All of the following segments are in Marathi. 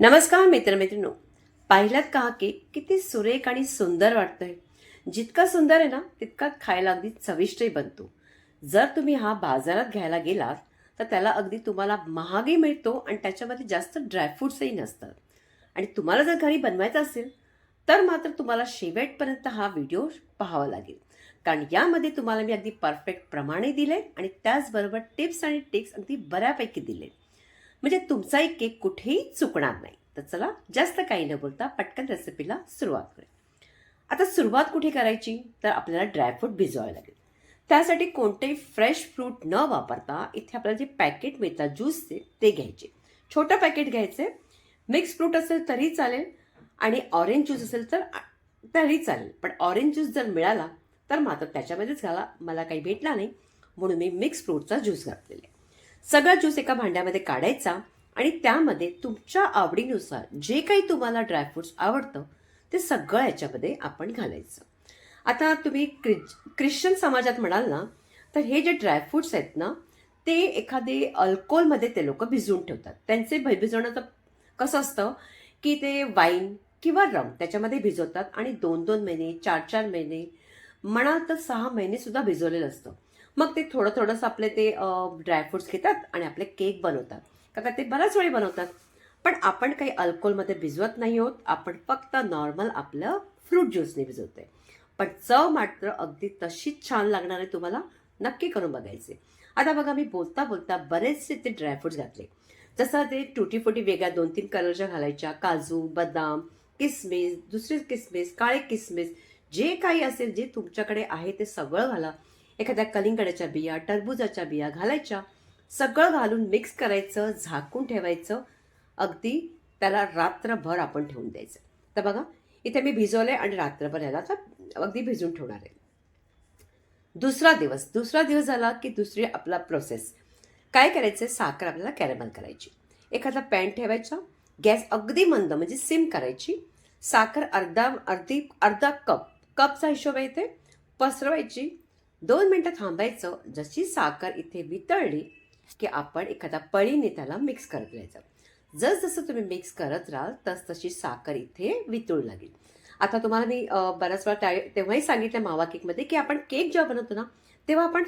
नमस्कार मित्रमैत्रिणो पाहिलात का हा केक? किती सुरेख आणि सुंदर वाटतंय. जितका सुंदर आहे ना तितका खायला अगदी चविष्टही बनतो. जर तुम्ही हा बाजारात घ्यायला गेलात तर त्याला अगदी तुम्हाला महागही मिळतो आणि त्याच्यामध्ये जास्त ड्रायफ्रुट्सही नसतात. आणि तुम्हाला जर घरी बनवायचं असेल तर मात्र तुम्हाला शेवटपर्यंत हा व्हिडिओ पाहावा लागेल. कारण यामध्ये तुम्हाला मी अगदी परफेक्ट प्रमाणे दिले आणि त्याचबरोबर टिप्स आणि टिक्स अगदी बऱ्यापैकी दिले म्हणजे तुमचा एक केक कुठेही चुकणार नाही. तर चला जास्त काही न बोलता पटकन रेसिपीला सुरुवात करूया. आता सुरुवात कुठे करायची? तर आपल्याला ड्रायफ्रूट भिजवावे लागेल. त्यासाठी कोणतेही फ्रेश फ्रूट न वापरता इथे आपल्याला जे पॅकेट मिळतात ज्यूसचे ते घ्यायचे. छोटं पॅकेट घ्यायचे. मिक्स फ्रूट असेल तरी चालेल आणि ऑरेंज ज्यूस असेल तर तरी चालेल. पण ऑरेंज ज्यूस जर मिळाला तर मात्र त्याच्यामध्येच घाला. मला काही भेटला नाही. म्हणून मी मिक्स फ्रूटचा ज्यूस घातलेला आहे. सगळा ज्यूस एका भांड्यामध्ये काढायचा आणि त्यामध्ये तुमच्या आवडीनुसार जे काही तुम्हाला ड्रायफ्रुट्स आवडतं ते सगळं याच्यामध्ये आपण घालायचं. आता तुम्ही क्रि ख्रिश्चन समाजात म्हणाल ना तर हे जे ड्रायफ्रुट्स आहेत ना ते एखादे अल्कोहोलमध्ये ते लोक भिजवून ठेवतात. त्यांचे भिजवणं तर कसं असतं की ते वाईन किंवा रम त्याच्यामध्ये भिजवतात आणि दोन दोन महिने चार चार महिने म्हणाल तर सहा महिने सुद्धा भिजवलेलं असतं. मग ते थोडं थोडंसं आपले ते ड्रायफ्रुट्स घेतात आणि आपले केक बनवतात. का ते बऱ्याच वेळी बनवतात. पण आपण काही अल्कोहोलमध्ये भिजवत नाही आहोत. आपण फक्त नॉर्मल आपलं फ्रूट ज्यूसने भिजवतोय. पण चव मात्र अगदी तशीच छान लागणार आहे तुम्हाला नक्की करून बघायचे. आता बघा मी बोलता बोलता बरेचसे ते ड्रायफ्रुट्स घातले. जसं ते टुटी फुटी वेगळ्या दोन तीन कलरच्या घालायच्या. काजू बदाम किसमिस दुसरे किसमिस काळे किसमिस जे काही असेल जे तुमच्याकडे आहे ते सगळं घाला. एखाद्या कलिंगडाच्या बिया टरबुजाच्या बिया घालायच्या. सगळं घालून मिक्स करायचं झाकून ठेवायचं. अगदी त्याला रात्रभर आपण ठेवून द्यायचं. तर बघा इथे मी भिजवलं आहे आणि रात्रभर याला तर अगदी भिजून ठेवणार आहे. दुसरा दिवस. दुसरा दिवस झाला की दुसरी आपला प्रोसेस काय करायचं आहे साखर आपल्याला कॅरेमल करायची. एखादा पॅन ठेवायचा. गॅस अगदी मंद म्हणजे सिम करायची. साखर अर्धा अर्धी अर्धा कप कपचा हिशोब आहे इथे. पसरवायची. दोन मिनटं थांबायचं. जशी साखर इथे वितळली की आपण एखादा पळीने त्याला मिक्स करत राहायचं जसजसं तुम्ही मिक्स करत राहाल तस तशी साखर इथे वितळू लागेल. आता तुम्हाला मी बऱ्याच वेळा त्या तेव्हाही सांगितलं मावा केकमध्ये की आपण केक जेव्हा बनवतो ना तेव्हा आपण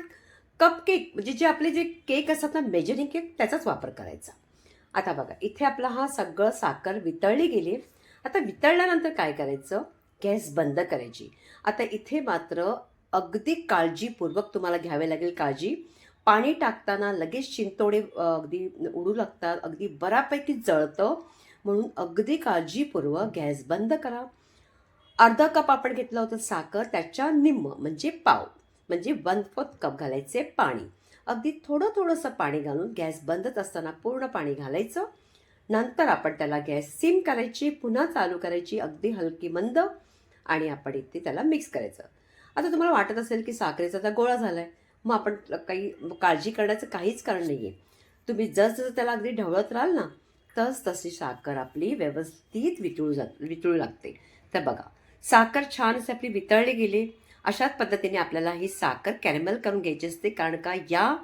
कप केक म्हणजे जे आपले जे केक असतात ना मेजरिंग केक त्याचाच वापर करायचा. आता बघा इथे आपला हा सगळं साखर वितळली गेली. आता वितळल्यानंतर काय करायचं? गॅस बंद करायची. आता इथे मात्र अगदी काळजीपूर्वक तुम्हाला घ्यावे लागेल काळजी. पाणी टाकताना लगेच शिंतोडे अगदी उडू लागतात अगदी बऱ्यापैकी जळतं. म्हणून अगदी काळजीपूर्वक गॅस बंद करा. अर्धा कप आपण घेतलं होतं साखर त्याच्या निम्म म्हणजे पाव म्हणजे वन फोर्थ कप घालायचे पाणी. अगदी थोडं थोडंसं पाणी घालून गॅस बंदच असताना पूर्ण पाणी घालायचं. नंतर आपण त्याला गॅस सिम करायची पुन्हा चालू करायची अगदी हलकी मंद आणि आपण इथे त्याला मिक्स करायचं. आता तुम्हाला वाटत असेल की साखरेचा आता गोळा झाला आहे मग आपण काही काळजी करण्याचं काहीच कारण नाही आहे तुम्ही जसजसं त्याला अगदी ढवळत राहाल ना तस तशी साखर आपली व्यवस्थित वितळू जात वितळू लागते. तर बघा साखर छान असे आपली वितळली गेली. अशाच पद्धतीने आपल्याला ही साखर कॅरेमल करून घ्यायची असते कारण का या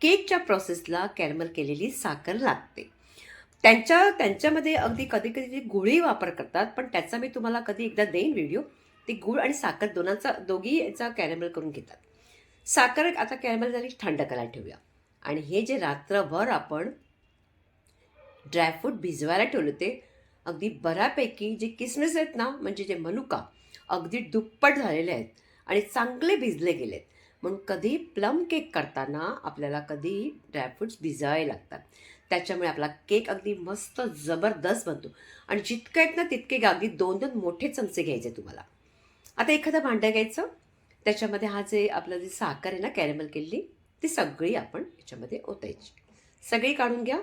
केकच्या प्रोसेसला कॅरेमल केलेली साखर लागते. त्यांच्या त्यांच्यामध्ये अगदी कधी कधी ते गुळी वापर करतात पण त्याचा मी तुम्हाला कधी एकदा देईन व्हिडिओ ते गुळ आणि साखर दोनांचा दोघी याचा कॅरेमल करून घेतात. साखर आता कॅरेमल झाली थंड करायला ठेवूया. आणि हे जे रात्रभर आपण ड्रायफ्रूट भिजवायला ठेवले होते अगदी बऱ्यापैकी जे किसमिस आहेत ना म्हणजे जे मनुका अगदी दुप्पट झालेले आहेत आणि चांगले भिजले गेलेत. म्हणून कधी प्लम केक करताना आपल्याला कधी ड्रायफ्रुट्स भिजावे लागतात. त्याच्यामुळे आपला केक अगदी मस्त जबरदस्त बनतो. आणि जितकं आहेत ना तितके अगदी दोन दोन मोठे चमचे घ्यायचे तुम्हाला. आता एखादं भांडं घ्यायचं. त्याच्यामध्ये हा जे आपलं जी साखर आहे ना कॅरेमल केलेली ती सगळी आपण याच्यामध्ये ओतायची. सगळी काढून घ्या.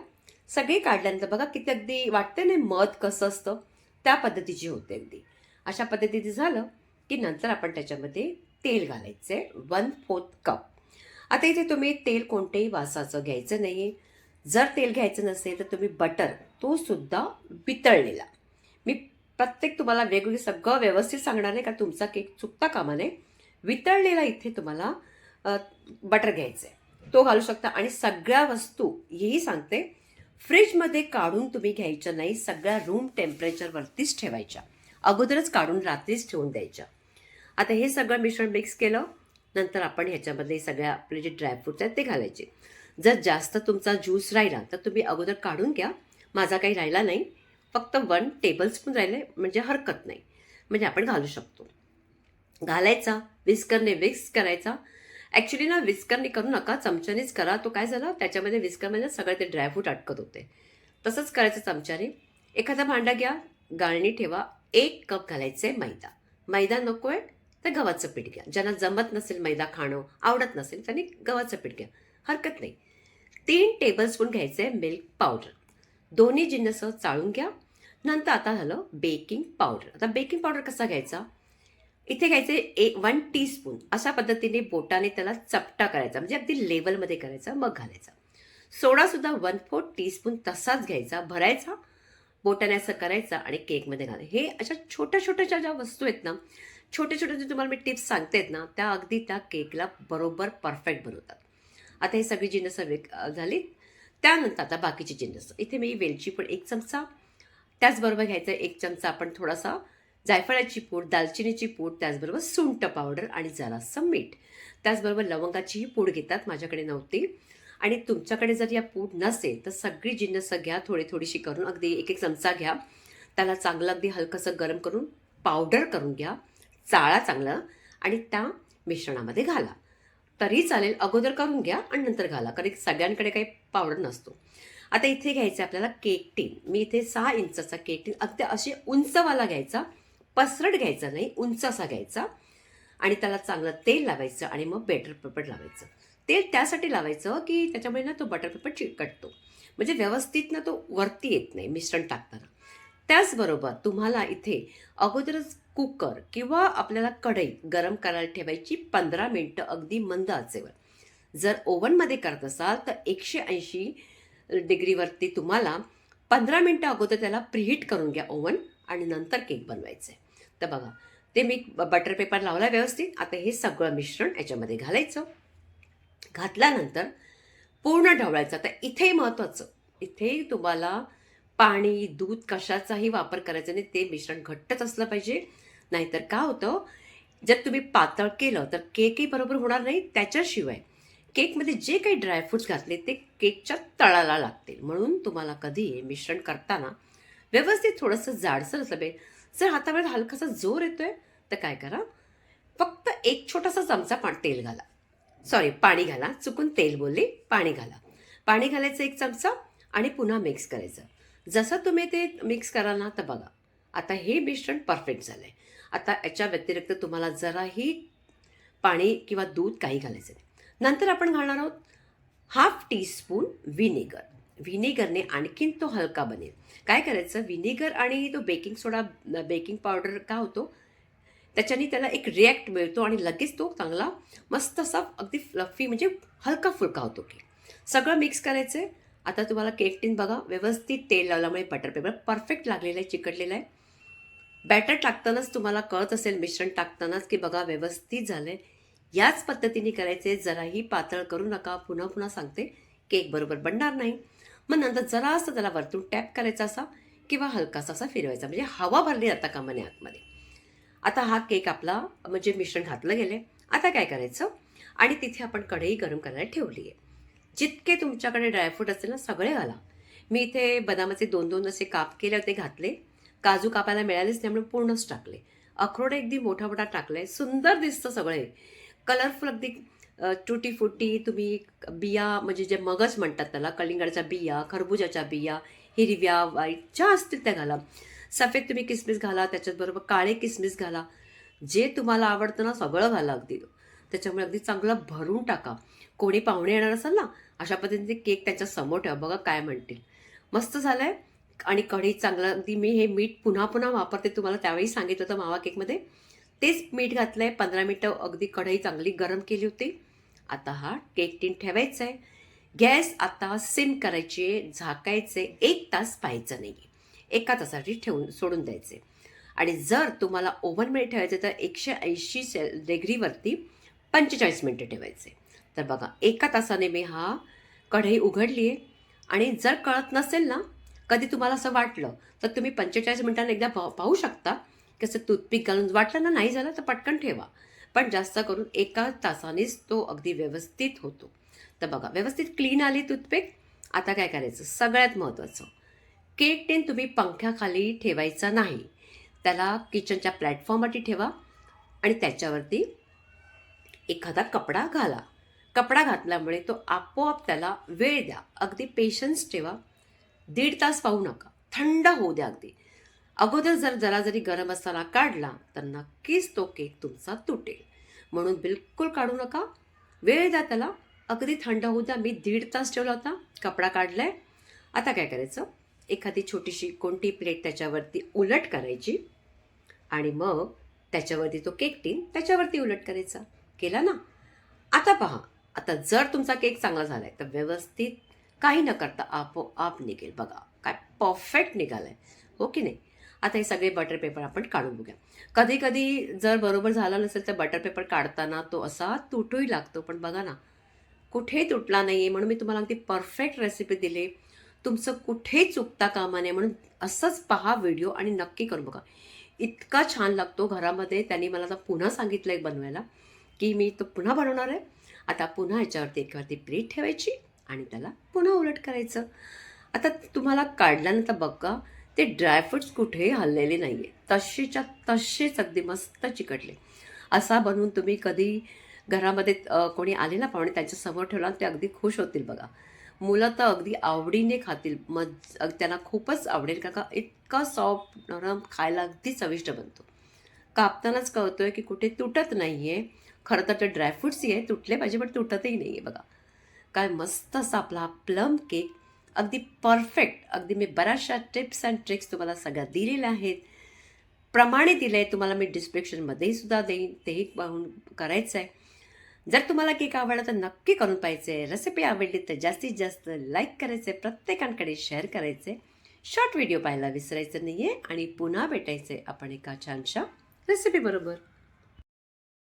सगळी काढल्यानंतर बघा किती अगदी वाटते ना मध कसं असतं? त्या पद्धतीची होते अगदी. अशा पद्धतीने झालं की नंतर आपण त्याच्यामध्ये तेल घालायचं आहे वन फोर्थ कप. आता इथे तुम्ही तेल कोणत्याही वासाचं घ्यायचं नाही जर तेल घ्यायचं नसेल तर तुम्ही बटर तो सुद्धा वितळलेला. मी प्रत्येक तुम्हाला वेगवेगळे सगळं व्यवस्थित सांगणार नाही का तुमचा केक चुकता कामा नये. वितळलेला इथे तुम्हाला बटर घ्यायचं आहे तो घालू शकता. आणि सगळ्या वस्तू हेही सांगते फ्रीजमध्ये काढून तुम्ही घ्यायच्या नाही सगळ्या रूम टेम्परेचरवरतीच ठेवायच्या. अगोदरच काढून रात्रीच ठेवून द्यायच्या. आता हे सगळं मिश्रण मिक्स केलं नंतर आपण ह्याच्यामध्ये सगळ्या आपले जे ड्रायफ्रुट्स आहेत ते घालायचे. जर जास्त तुमचा ज्यूस राहिला तर तुम्ही अगोदर काढून घ्या. माझा काही राहिला नाही. फक्त वन टेबलस्पून राहिले म्हणजे हरकत नाही. म्हणजे आपण घालू शकतो. घालायचा विस्करने विक्स करायचा. ॲक्च्युली ना विस्करने करू नका चमच्यानेच करा. तो काय झाला? त्याच्यामध्ये विस्करमध्ये सगळे ते ड्रायफ्रूट अटकत होते. तसंच करायचं चमच्याने. एखादा भांडा घ्या. गाळणी ठेवा. एक कप घालायचं आहे मैदा. मैदा नको आहे तर गव्हाचं पीठ घ्या. ज्यांना जमत नसेल मैदा खाणं आवडत नसेल त्यांनी गव्हाचं पीठ घ्या. हरकत नाही. तीन टेबलस्पून आहे मिल्क पावडर दोन्ही जिन्नस चाळून घ्या. नंतर आता झालं बेकिंग पावडर. आता बेकिंग पावडर कसा घ्यायचा? इथे घ्यायचे ए वन टीस्पून. अशा पद्धतीने बोटाने त्याला चपटा करायचा. म्हणजे अगदी लेवलमध्ये करायचा मग घालायचा. सोडासुद्धा वन फोर्थ टीस्पून तसाच घ्यायचा भरायचा. बोटाने असं करायचा आणि केकमध्ये घाला हे अशा छोट्या छोट्याच्या ज्या वस्तू आहेत ना छोटे छोटे जे तुम्हाला मी टिप्स सांगतेत ना त्या अगदी त्या केकला बरोबर परफेक्ट बनवतात. आता हे सगळी जिन्नस झाली त्यानंतर आता बाकीची जिन्नस. इथे मी वेलची पण एक चमचा त्याचबरोबर घ्यायचा एक चमचा आपण थोडासा जायफळाची पूड दालचिनीची पूड त्याचबरोबर सुंट पावडर आणि जरासं मीठ. त्याचबरोबर लवंगाचीही पूड घेतात माझ्याकडे नव्हती. आणि तुमच्याकडे जर या पूड नसेल तर सगळी जिन्नस घ्या थोडी थोडीशी करून अगदी एक एक चमचा घ्या. त्याला चांगलं अगदी हलकंसं गरम करून पावडर करून घ्या. चाळा चांगलं आणि त्या मिश्रणामध्ये घाला. तरी चालेल अगोदर करून घ्या आणि नंतर घाला कारण सगळ्यांकडे काही पावडर नसतो. आता इथे घ्यायचं आपल्याला केक टीन मी इथे सहा इंचाचा केक टीन अगदी असे उंचवाला घ्यायचा. पसरट घ्यायचा नाही उंच असा घ्यायचा. आणि त्याला चांगलं तेल लावायचं आणि मग बेटर पेपर लावायचं. तेल त्यासाठी लावायचं की त्याच्यामुळे ना तो बटर पेपर चिकटतो. म्हणजे व्यवस्थित ना तो वरती येत नाही मिश्रण टाकताना. त्याचबरोबर तुम्हाला इथे अगोदरच कुकर किंवा आपल्याला कढई गरम करायला ठेवायची पंधरा मिनटं अगदी मंद आचेवर. जर ओव्हनमध्ये करत असाल तर एकशे ऐंशी डिग्रीवरती तुम्हाला पंधरा मिनटं अगोदर त्याला प्रिहीट करून घ्या ओव्हन आणि नंतर केक बनवायचं आहे तर बघा ते मी बटर पेपर लावला व्यवस्थित. आता हे सगळं मिश्रण याच्यामध्ये घालायचं. घातल्यानंतर पूर्ण ढवळायचं. तर इथेही महत्त्वाचं. इथेही तुम्हाला पाणी दूध कशाचाही वापर करायचा नाही. ते मिश्रण घट्टच असलं पाहिजे. नाहीतर का होतं जर तुम्ही पातळ केलं तर केकही बरोबर होणार नाही. त्याच्याशिवाय केकमध्ये जे काही ड्रायफ्रूट्स घातले ते केकच्या तळाला लागतील. म्हणून तुम्हाला कधी मिश्रण करताना व्यवस्थित थोडंसं जाडसर असलं पाहिजे. जर हातावर हलकासा जोर येतोय तर काय करा फक्त एक छोटासा चमचा पा तेल घाला. सॉरी पाणी घाला. चुकून तेल बोलले पाणी घाला. पाणी घालायचं एक चमचा आणि पुन्हा मिक्स करायचं. जसं तुम्ही ते मिक्स कराल ना तर बघा. आता हे मिश्रण परफेक्ट झालं आहे आता याच्या व्यतिरिक्त तुम्हाला जराही पाणी किंवा दूध काही घालायचं नाही. नंतर आपण घालणार आहोत हाफ टीस्पून व्हिनेगर. व्हिनेगरने आणखीन तो हलका बनेल. काय करायचं? व्हिनेगर आणि तो बेकिंग सोडा बेकिंग पावडर का होतो? त्याच्याने त्याला एक रिॲक्ट मिळतो आणि लगेच तो चांगला मस्त असा अगदी फ्लफी म्हणजे हलका फुलका होतो केक सगळं मिक्स करायचं आहे आता तुम्हाला केक टीन बघा. व्यवस्थित तेल लावल्यामुळे बटर पेपर परफेक्ट लागलेलं आहे चिकटलेलं आहे. बॅटर टाकतानाच तुम्हाला कळत असेल मिश्रण टाकतानाच की बघा व्यवस्थित झालं आहे याच पद्धतीने करायचे जराही पातळ करू नका. पुन्हा पुन्हा सांगते केक बरोबर बनणार नाही. मग नंतर जरासं त्याला वरतून टॅप करायचा असा किंवा हलकासा असा फिरवायचा. म्हणजे हवा भरली जाता का नये आतमध्ये. आता हा केक आपला म्हणजे मिश्रण घातलं गेले. आता काय करायचं? आणि तिथे आपण कढई गरम करायला ठेवली आहे. जितके तुमच्याकडे ड्रायफ्रूट असेल ना सगळे घाला. मी इथे बदामाचे दोन दोन असे काप केले होते घातले. काजू कापायला मिळालेच नाही म्हणून पूर्णच टाकले. अक्रोड अगदी मोठा मोठा टाकलाय. सुंदर दिसतं सगळे. कलरफुल अगदी टुटी फुटी तुम्ही बिया म्हणजे जे मगज म्हणतात त्याला कलिंगडच्या बिया खरबुजाच्या बिया हिरव्या वाईट ज्या असतील त्या घाला. सफेद तुम्ही किसमिस घाला त्याच्याचबरोबर काळे किसमिस घाला. जे तुम्हाला आवडतं ना सगळं घाला अगदी. त्याच्यामुळे अगदी चांगलं भरून टाका. कोणी पाहुणे येणार असेल ना अशा पद्धतीने केक त्यांच्यासमोर ठेवा बघा काय म्हणतील. मस्त झालं आहे आणि कढी चांगलं अगदी मी हे मीठ पुन्हा पुन्हा वापरते तुम्हाला त्यावेळी सांगितलं होतं मावा केकमध्ये. तेच मीठ घातलं आहे पंधरा मिनटं अगदी कढई चांगली गरम केली होती. आता हा केक टीन ठेवायचा आहे गॅस आता सिम करायचे झाकायचे एक तास पाहायचं नाही एका तासासाठी ठेवून सोडून द्यायचे आणि जर तुम्हाला ओव्हनमध्ये ठेवायचं तर एकशे ऐंशी से डिग्रीवरती पंचेचाळीस मिनटं ठेवायचे तर बघा एका तासाने मी हा कढई उघडली आहे आणि जर कळत नसेल ना कधी तुम्हाला असं वाटलं तर तुम्ही पंचेचाळीस मिनिटांनी एकदा पाहू शकता. कसं टूथपिक घालून वाटलं ना नाही झालं तर पटकन ठेवा. पण जास्त करून एका तासानेच तो अगदी व्यवस्थित होतो. तर बघा व्यवस्थित क्लीन आली टूथपिक. आता काय करायचं? सगळ्यात महत्त्वाचं केक टेन तुम्ही पंख्याखाली ठेवायचा नाही. त्याला किचनच्या प्लॅटफॉर्मवरती ठेवा आणि त्याच्यावरती एखादा कपडा घाला. कपडा घातल्यामुळे तो आपोआप त्याला वेळ द्या. अगदी पेशन्स ठेवा. दीड तास पाहू नका. थंड होऊ द्या अगदी. अगोदर जर जरा जरी गरम असताना काढला तर नक्कीच तो केक तुमचा तुटेल. म्हणून बिलकुल काढू नका. वेळ द्या त्याला. अगदी थंड होऊ द्या. मी दीड तास ठेवला होता. कपडा काढला आहे आता काय करायचं? एखादी छोटीशी कोणती प्लेट त्याच्यावरती उलट करायची आणि मग त्याच्यावरती तो केक टीन त्याच्यावरती उलट करायचा. केला ना? आता पहा. आता जर तुमचा केक चांगला झाला आहे तर व्यवस्थित काही न करता आपोआप निघेल. बघा काय परफेक्ट निघाला आहे हो की नाही? आता हे सगळे बटर पेपर आपण काढून बघूया. कधी कधी जर बरोबर झाला नसेल तर बटर पेपर काढताना तो असा तुटूही लागतो. पण बघा ना कुठेही तुटला नाही आहे म्हणून मी तुम्हाला अगदी परफेक्ट रेसिपी दिली. तुमचं कुठेही चुकता कामा नये म्हणून असंच पहा व्हिडिओ आणि नक्की करून बघा. इतका छान लागतो घरामध्ये. त्यांनी मला आता पुन्हा सांगितलं आहे बनवायला की मी तो पुन्हा बनवणार आहे. आता पुन्हा याच्यावरती एकावरती प्लेट ठेवायची आणि त्याला पुन्हा उलट करायचं. आता तुम्हाला काढल्यानंतर बघा ते ड्रायफ्रुट्स कुठेही हललेले नाही आहे तसेच्या तसेच अगदी मस्त चिकटले. असा बनवून तुम्ही कधी घरामध्ये कोणी आले ना पाहुणे त्यांच्यासमोर ठेवला ते अगदी खुश होतील बघा. मुलं तर अगदी आवडीने खातील. मग त्यांना खूपच आवडेल का का इतका सॉफ्ट नरम खायला अगदी चविष्ट बनतो. कापतानाच कळतोय की कुठे तुटत नाही आहे खरं तर ते ड्रायफ्रुट्सही आहे तुटले पाहिजे पण तुटतही नाही आहे बघा. काय मस्त असा आपला प्लम केक अगदी परफेक्ट अगदी मी बऱ्याचशा टिप्स अँड ट्रिक्स तुम्हाला सगळ्या दिलेल्या आहेत. प्रमाणे दिले आहे तुम्हाला मी डिस्क्रिप्शनमध्येही सुद्धा देईन तेही पाहून करायचं आहे जर तुम्हाला केक आवडला तर नक्की करून पाहिजे रेसिपी आवडली तर जास्तीत जास्त लाईक करायचे प्रत्येकांकडे शेअर करायचे शॉर्ट व्हिडिओ पाहायला विसरायचं नाही आहे आणि पुन्हा भेटायचे आपण एका छानशा रेसिपी बरोबर.